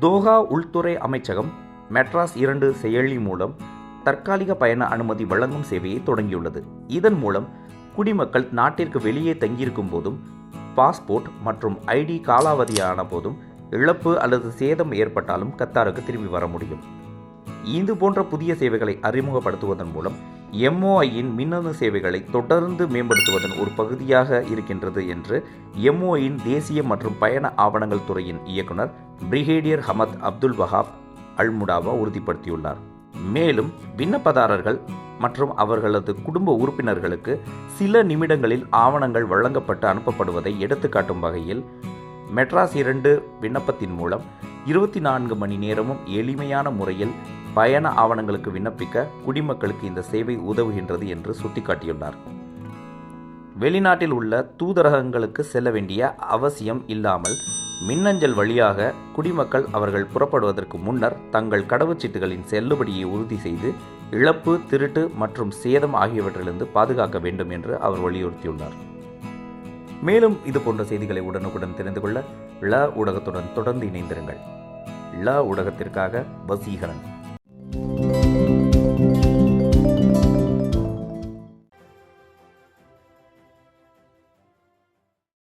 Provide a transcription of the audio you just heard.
Doha உள்துறை அமைச்சகம் மெட்ராஸ் இரண்டு செயலி மூலம் தற்காலிக பயண அனுமதி வழங்கும் சேவையை தொடங்கியுள்ளது. இதன் மூலம் குடிமக்கள் நாட்டிற்கு வெளியே தங்கியிருக்கும் போதும் பாஸ்போர்ட் மற்றும் ஐடி காலாவதியான போதும் இழப்பு அல்லது சேதம் ஏற்பட்டாலும் கத்தாருக்கு திரும்பி வர முடியும். இது போன்ற புதிய சேவைகளை அறிமுகப்படுத்துவதன் மூலம் எம்ஓஐயின் மின்னணு சேவைகளை தொடர்ந்து மேம்படுத்துவதன் ஒரு பகுதியாக இருக்கின்றது என்று எம்ஓஐயின் தேசிய மற்றும் பயண ஆவணங்கள் துறையின் இயக்குனர் brigadier Hamad Abdul Wahab Almutawa உறுதிப்படுத்தியுள்ளார். மேலும் விண்ணப்பதாரர்கள் மற்றும் அவர்களது குடும்ப உறுப்பினர்களுக்கு சில நிமிடங்களில் ஆவணங்கள் வழங்கப்பட்டு அனுப்பப்படுவதை எடுத்துக்காட்டும் வகையில் மெட்ராஸ் இரண்டு விண்ணப்பத்தின் மூலம் இருபத்தி நான்கு மணி நேரமும் எளிமையான முறையில் பயண ஆவணங்களுக்கு விண்ணப்பிக்க குடிமக்களுக்கு இந்த சேவை உதவுகின்றது என்று சுட்டிக்காட்டியுள்ளார். வெளிநாட்டில் உள்ள தூதரகங்களுக்கு செல்ல வேண்டிய அவசியம் இல்லாமல் மின்னஞ்சல் வழியாக குடிமக்கள் அவர்கள் புறப்படுவதற்கு முன்னர் தங்கள் கடவுச்சீட்டுகளின் செல்லுபடியை உறுதி செய்து இழப்பு திருட்டு மற்றும் சேதம் ஆகியவற்றிலிருந்து பாதுகாக்க வேண்டும் என்று அவர் வலியுறுத்தியுள்ளார். மேலும் இது போன்ற செய்திகளை உடனுக்குடன் தெரிந்து கொள்ள ல ஊடகத்துடன் தொடர்ந்து இணைந்திருங்கள். ல ஊடகத்திற்காக வசீகரன்.